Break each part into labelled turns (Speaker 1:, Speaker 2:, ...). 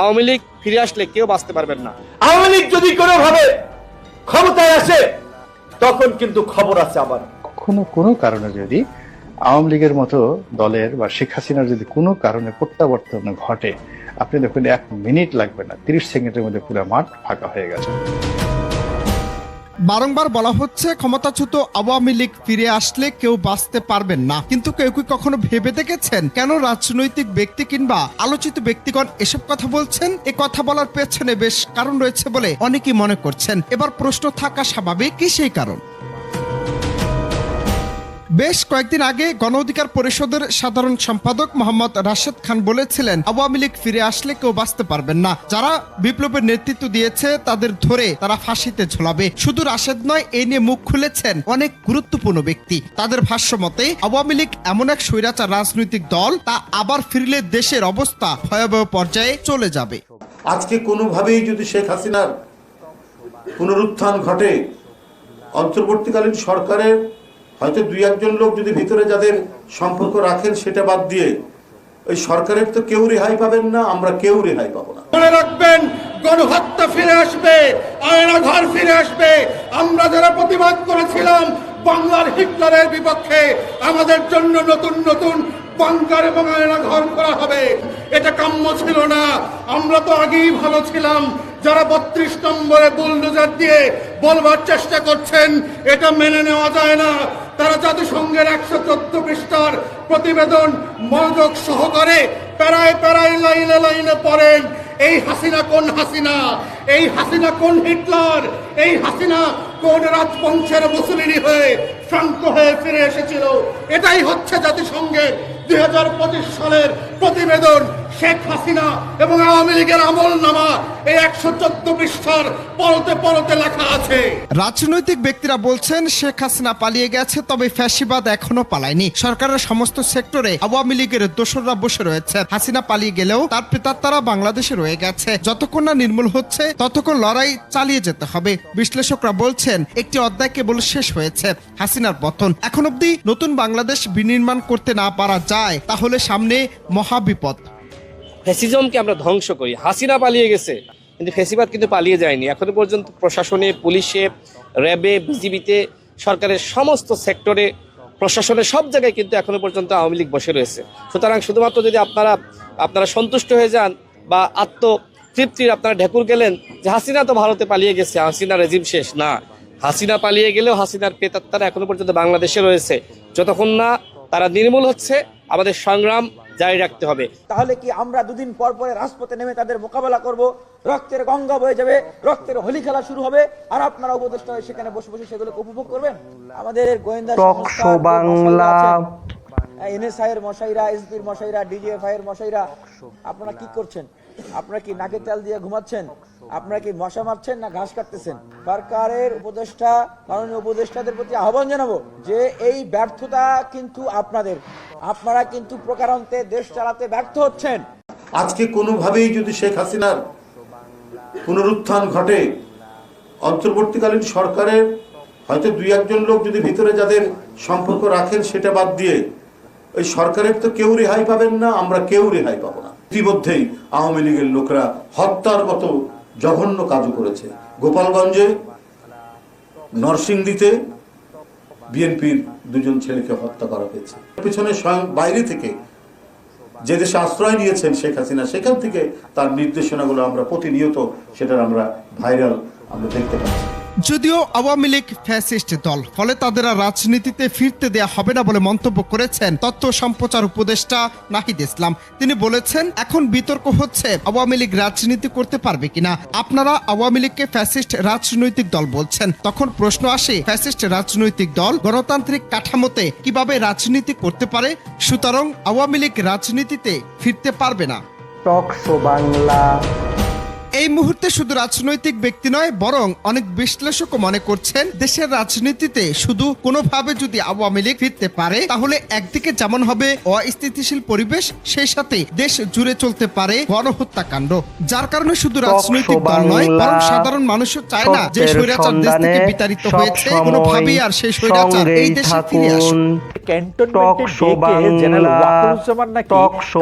Speaker 1: আওয়ামী লীগ ফিরে আসলে কেউ বাঁচতে পারবেন না।
Speaker 2: আওয়ামী লীগ যদি কোনোভাবে ক্ষমতায় আসে তখন কিন্তু খবর আছে আবার
Speaker 3: কখনো কোনো কারণে যদি আওয়ামী লীগের মতো দলের বা শেখ হাসিনার যদি কোনো কারণে প্রত্যাবর্তন ঘটে আপনি দেখুন এক মিনিট লাগবে না তিরিশ সেকেন্ডের মধ্যে পুরো মাঠ ফাঁকা হয়ে গেছে।
Speaker 4: বারংবার বলা হচ্ছে ক্ষমতাচ্যুত আওয়ামী লীগ ফিরে আসলে কেউ বাঁচতে পারবেন না। কিন্তু কেউ কি কখনো ভেবে দেখেছেন কেন রাজনৈতিক ব্যক্তি কিংবা আলোচিত ব্যক্তিগণ এসব কথা বলছেন? এ কথা বলার পেছনে বেশ কারণ রয়েছে বলে অনেকেই মনে করছেন। এবার প্রশ্ন থাকা স্বাভাবিক, কি সেই কারণ? বেশ কয়েকদিন আগে গণ অধিকার পরিষদের সাধারণ সম্পাদক মোহাম্মদ রাশেদ খান বলেছিলেন, আওয়ামী লীগ ফিরে আসলে কেউ বাঁচতে পারবেন না। যারা বিপ্লবের নেতৃত্ব দিয়েছে, তাদের ধরে তারা ফাঁসিতে ঝোলাবে। শুধু রাশেদ নয় এই নিয়ে মুখ খুলেছেন অনেক গুরুত্বপূর্ণ ব্যক্তি। তাদের ভাষ্য মতে, আওয়ামী লীগ এমন এক স্বৈরাচার রাজনৈতিক দল, তা আবার ফিরলে দেশের অবস্থা ভয়াবহ পর্যায়ে চলে যাবে।
Speaker 5: আজকে কোনোভাবেই যদি শেখ হাসিনার পুনরুত্থান ঘটে, অন্তর্বর্তীকালীন সরকারের হয়তো দুই একজন লোক যদি ভিতরে যাদের সম্পর্ক রাখেন সেটা বাদ দিয়ে, ওই সরকারের তো কেউ রেহাই পাবেন না, আমরা কেউ রেহাই পাবো না।
Speaker 6: মনে রাখবেন, গণহত্যা ফিরে আসবে আয়না ঘর ফিরে আসবে। আমরা যারা প্রতিবাদ করেছিলাম বাংলার হিটলারের বিপক্ষে, আমাদের জন্য নতুন নতুন বাংকার এবং আয়না ঘর করা হবে। এটা কাম্য ছিল না। আমরা তো আগেই ভালো ছিলাম। যারা বত্রিশ নম্বরে বুলডোজার দিয়ে বলবার চেষ্টা করছেন, এটা মেনে নেওয়া যায় না। তারা জাতিসংঘের একশো চোদ্দ পৃষ্ঠার প্রতিবেদন মনোযোগ সহকারে প্যারায় প্যারায় লাইনে লাইনে পড়েন, এই হাসিনা কোন হাসিনা? এই হাসিনা কোন হিটলার? এই হাসিনা কোন রাজবংশের মুসলিনী হয়ে শান্ত হয়ে ফিরে এসেছিল? এটাই হচ্ছে জাতিসংঘের দুই হাজার পঁচিশ সালের প্রতিবেদন। শেখ হাসিনা এবং আওয়ামী লীগের আমল নামা এই একশো চোদ্দ পৃষ্ঠার পরতে পরতে লেখা আছে।
Speaker 4: রাজনৈতিক ব্যক্তিরা বলছেন, শেখ হাসিনা পালিয়ে গেছে, তবে ফ্যাসিবাদ এখনও পালায়নি। সরকারের সমস্ত সেক্টরে আওয়ামী লীগের দোসররা বসে রয়েছে হাসিনা পালিয়ে গেলেও তার প্রেতাত্মারা বাংলাদেশে রয়ে গেছে। যতক্ষণ না নির্মূল হচ্ছে, ততক্ষণ লড়াই চালিয়ে যেতে হবে। বিশ্লেষকরা বলছেন, একটি অধ্যায় কেবল শেষ হয়েছে, হাসিনার পতন। এখন অবধি নতুন বাংলাদেশ বিনির্মাণ করতে না পারা যায়, তাহলে সামনে মহাবিপদ।
Speaker 1: ফ্যাসিজমকে আমরা ধ্বংস করি। হাসিনা পালিয়ে গেছে, কিন্তু ফ্যাসিবাদ কিন্তু পালিয়ে যায়নি। এখনও পর্যন্ত প্রশাসনে, পুলিশে, র্যাবে বিজিবিতে, সরকারের সমস্ত সেক্টরে প্রশাসনের সব জায়গায় কিন্তু এখনও পর্যন্ত আওয়ামী লীগ বসে রয়েছে। সুতরাং শুধুমাত্র যদি আপনারা আপনারা সন্তুষ্ট হয়ে যান বা আত্ম তৃপ্তির আপনারা ঢেকুর গেলেন যে হাসিনা তো ভারতে পালিয়ে গেছে, হাসিনা রেজিম শেষ। না, হাসিনা পালিয়ে গেলেও হাসিনার পেতাত্তারা এখনও পর্যন্ত বাংলাদেশে রয়েছে। যতক্ষণ না তারা নির্মূল হচ্ছে, আমাদের সংগ্রাম জারি রাখতে হবে।
Speaker 7: তাহলে কি আমরা দুদিন পর পরে রাজপথে নেমে তাদের মোকাবেলা করব? রক্তের গঙ্গা বয়ে যাবে রক্তের হোলি খেলা শুরু হবে আর আপনারা উপদেষ্টা হয়ে সেখানে বসে বসে সেগুলোকে উপভোগ করবেন? আমাদের গোয়েন্দা আছেন, এনএসআই এর মশাইরা এসপির মশাইরা ডিজিএফআই এর মশাইরা আপনারা কি করছেন? আপনারা কি নাকে তেল দিয়ে ঘুমাচ্ছেন? আপনারা কি মশা মারছেন না ঘাস কাটতেছেন? সরকারের উপদেষ্টা মাননীয় উপদেষ্টাদের প্রতি আহ্বান জানাব যে এই ব্যর্থতা কিন্তু আপনাদের। আপনারা কিন্তু প্রকারান্তে দেশ চালাতে ব্যর্থ হচ্ছেন।
Speaker 5: আজকে কোনোভাবেই যদি শেখ হাসিনার পুনরুত্থান ঘটে, অন্তর্বর্তীকালীন সরকারের হয়তো দুই একজন লোক যদি ভিতরে যাদের সম্পর্ক রাখেন সেটা বাদ দিয়ে, ওই সরকারের তো কেউ রেহাই পাবেন না, আমরা কেউ রেহাই পাবো না। ইতিমধ্যেই আওয়ামী লীগের লোকরা হত্যার মতো জঘন্য কাজও করেছে। গোপালগঞ্জে, নরসিংদীতে বিএনপির দুজন ছেলেকে হত্যা করা হয়েছে। পিছনে স্বয়ং বাইরে থেকে যে দেশে আশ্রয় নিয়েছেন শেখ হাসিনা, সেখান থেকে তার নির্দেশনাগুলো আমরা প্রতিনিয়ত সেটার আমরা ভাইরাল আমরা দেখতে পাচ্ছি।
Speaker 4: যদিও আওয়ামী লীগ ফ্যাসিস্ট দল, ফলে তাদের আর রাজনীতিতে ফিরতে দেয়া হবে না বলে মন্তব্য করেছেন তথ্য সম্প্রচার উপদেষ্টা নাহিদ ইসলাম। তিনি বলেছেন, এখন বিতর্ক হচ্ছে আওয়ামী লীগ রাজনীতি করতে পারবে কিনা। আপনারা আওয়ামী লীগকে ফ্যাসিস্ট রাজনৈতিক দল বলছেন। তখন প্রশ্ন আসে, ফ্যাসিস্ট রাজনৈতিক দল গণতান্ত্রিক কাঠামোতে কীভাবে রাজনীতি করতে পারে? সুতরাং আওয়ামী লীগ রাজনীতিতে ফিরতে পারবে না।
Speaker 8: টকশো বাংলা
Speaker 4: এই মুহূর্তে শুধু রাজনৈতিক ব্যক্তি নয় বরং অনেক বিশ্লেষকও মনে করছেন দেশের রাজনীতিতে শুধু কোনোভাবে যদি আওয়ামী লীগ ফিরতে পারে তাহলে একদিকে যেমন হবে অস্থিতিশীল পরিবেশ সেই সাথে দেশ জুড়ে চলতে পারে গণহত্যাকাণ্ড। যার কারণে শুধু রাজনৈতিক দল নয় বরং সাধারণ মানুষও চায় না যে স্বৈরাচার দেশ থেকে বিতাড়িত হয়েছে কোনোভাবেই আর সেই স্বৈরাচার এই দেশে ফিরে আসুক।
Speaker 8: থাকুন।
Speaker 9: ক্যান্টনমেন্টে ডেকে জেনারেল ওয়াকারুজ্জামান নাকি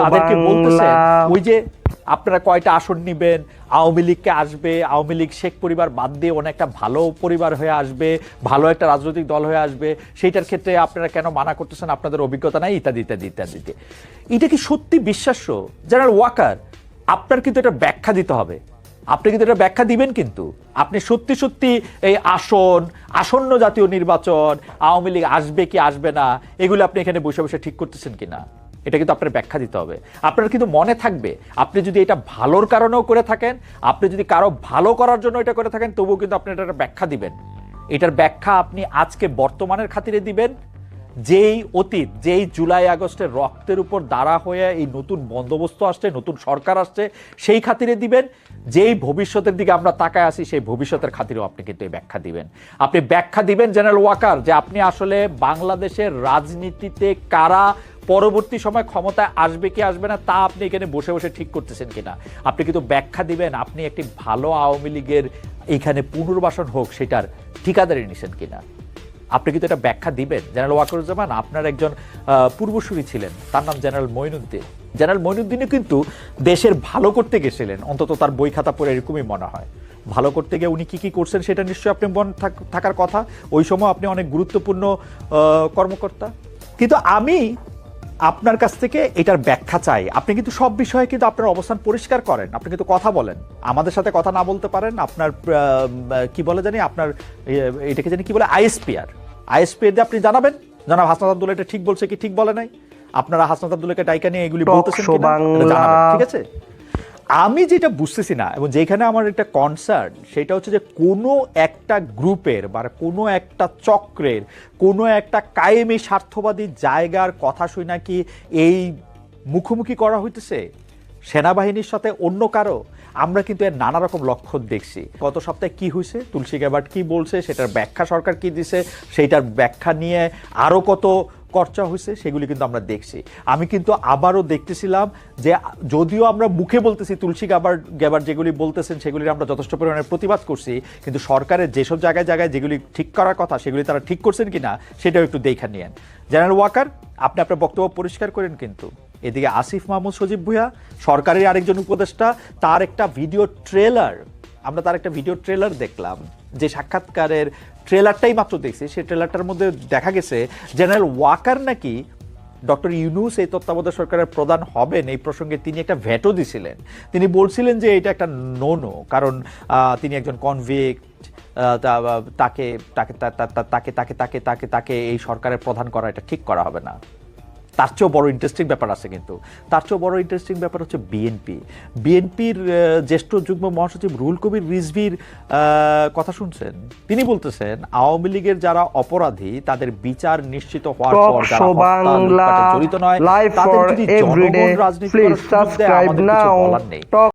Speaker 9: তাদেরকে বলতেছে ওই যে আপনারা কয়টা আসন নেবেন? আওয়ামী লীগকে আসবে, আওয়ামী লীগ শেখ পরিবার বাদ দিয়ে অনেকটা ভালো পরিবার হয়ে আসবে, ভালো একটা রাজনৈতিক দল হয়ে আসবে, সেইটার ক্ষেত্রে আপনারা কেন মানা করতেছেন? আপনাদের অভিজ্ঞতা নাই, ইত্যাদি ইত্যাদি ইত্যাদিতে এটা কি সত্যি বিশ্বাস্য? জেনারেল ওয়াকার আপনার কিন্তু এটা ব্যাখ্যা দিতে হবে। আপনি কিন্তু এটা ব্যাখ্যা দিবেন কিন্তু। আপনি সত্যি সত্যি এই আসন, আসন্ন জাতীয় নির্বাচন, আওয়ামী লীগ আসবে কি আসবে না, এগুলো আপনি এখানে বসে বসে ঠিক করতেছেন কিনা? এটা কিন্তু আপনার ব্যাখ্যা দিতে হবে। আপনার কিন্তু মনে থাকবে। আপনি যদি এটা ভালোর কারণেও করে থাকেন, আপনি যদি কারও ভালো করার জন্য এটা করে থাকেন, তবুও কিন্তু আপনি এটা ব্যাখ্যা দিবেন। এটার ব্যাখ্যা আপনি আজকে বর্তমানের খাতিরে দিবেন। যেই অতীত, যেই জুলাই আগস্টের রক্তের উপর দাঁড়া হয়ে এই নতুন বন্দোবস্ত আসছে, নতুন সরকার আসছে, সেই খাতিরে দিবেন। যেই ভবিষ্যতের দিকে আমরা তাকায় আসি সেই ভবিষ্যতের খাতিরেও আপনি কিন্তু এই ব্যাখ্যা দিবেন। আপনি ব্যাখ্যা দিবেন, জেনারেল ওয়াকার, যে আপনি আসলে বাংলাদেশের রাজনীতিতে কারা পরবর্তী সময় ক্ষমতায় আসবে কি আসবে না, তা আপনি এখানে বসে বসে ঠিক করতেছেন কিনা। আপনি কিন্তু ব্যাখ্যা দিবেন, আপনি একটি ভালো আওয়ামী লীগের এইখানে পুনর্বাসন হোক, সেটার ঠিকাদারি নিছেন কিনা। আপনি কিন্তু এটা ব্যাখ্যা দিবেন। জেনারেল ওয়াকরুজ্জামান, আপনার একজন পূর্বসূরি ছিলেন, তার নাম জেনারেল মঈনুদ্দিন জেনারেল মঈনুদ্দিনও কিন্তু দেশের ভালো করতে গেছিলেন, অন্তত তার বই খাতা পড়ে এরকমই মনে হয়। ভালো করতে গিয়ে উনি কী কী করছেন, সেটা নিশ্চয়ই আপনি মন থাক- থাকার কথা। ওই সময় আপনি অনেক গুরুত্বপূর্ণ কর্মকর্তা। কিন্তু আমি আপনার কাছ থেকে এটার ব্যাখ্যা চাই। আপনি কিন্তু সব বিষয়ে কিন্তু আপনার অবস্থান পরিষ্কার করেন। আপনি কিন্তু কথা বলেন। আমাদের সাথে কথা না বলতে পারেন। আপনার কি বলে জানি? আপনার এটাকে জানি কি বলে? আইএসপিআর। আইএসপিআর দিয়ে আপনি জানাবেন। জানাব হাসনাত আব্দুল এটা ঠিক বলছে কি ঠিক বলে নাই? আপনারা হাসনাত আব্দুল্লাহকে ডাইকা নিয়ে এগুলি বলতেছেন। ঠিক আছে? আমি যেটা বুঝতেছি না, এবং যেখানে আমার একটা কনসার্ন সেটা হচ্ছে যে কোনো একটা গ্রুপের বা কোনো একটা চক্রের, কোনো একটা কায়েমি স্বার্থবাদী জায়গার কথা শুই নাকি এই মুখোমুখি করা হইতেছে? সেনাবাহিনীর সাথে অন্য কারও? আমরা কিন্তু এর নানা রকম লক্ষণ দেখছি। গত সপ্তাহে কি হয়েছে তুলসী গ্যাবার্ট কি বলছে? সেটার ব্যাখ্যা সরকার কি দিছে? সেইটার ব্যাখ্যা নিয়ে আরও কত চর্চা হয়েছে সেগুলি কিন্তু আমরা দেখছি। আমি কিন্তু আবারও দেখতেছিলাম যে, যদিও আমরা মুখে বলতেছি, তুলসী গাবার গ্যাবার যেগুলি বলতেছেন, সেগুলির আমরা যথেষ্ট পরিমাণে প্রতিবাদ করছি, কিন্তু সরকারের যেসব জায়গায় জায়গায় যেগুলি ঠিক করার কথা, সেগুলি তারা ঠিক করছেন কিনা, সেটাও একটু দেখা নিয়েন। জেনারেল ওয়াকার, আপনি আপনার বক্তব্য পরিষ্কার করেন কিন্তু। এদিকে আসিফ মাহমুদ সজীব ভুয়া সরকারের আরেকজন উপদেষ্টা, তার একটা ভিডিও ট্রেলার, আমরা তার একটা ভিডিও ট্রেলার দেখলাম, যে সাক্ষাৎকারের ট্রেলারটাই মাত্র দেখছি। সেই ট্রেলারটার মধ্যে দেখা গেছে জেনারেল ওয়াকার নাকি ডক্টর ইউনুস এই তত্ত্বাবধায়ক সরকারের প্রধান হবেন। এই প্রসঙ্গে তিনি একটা ভ্যাটও দিছিলেন। তিনি বলছিলেন যে এটা একটা নো নো কারণ তিনি একজন কনভিক্ট তাকে তাকে তাকে তাকে তাকে তাকে তাকে এই সরকারের প্রধান করা, এটা ঠিক করা হবে না। তার চেয়েও বড় ইন্টারেস্টিং ব্যাপার আছে কিন্তু। তার চেয়েও বড় ইন্টারেস্টিং ব্যাপার হচ্ছে বিএনপি বিএনপির জ্যেষ্ঠ যুগ্ম মহাসচিব রুহুল কবির রিজভির আহ, কথা শুনছেন? তিনি বলতেছেন আওয়ামী লীগের যারা অপরাধী তাদের বিচার নিশ্চিত হওয়ার পর যারা জড়িত নয় তাদের যদি জনগণ রাজনীতি করার সুযোগ দেয় আমাদের কিছু বলার নেই।
Speaker 8: টক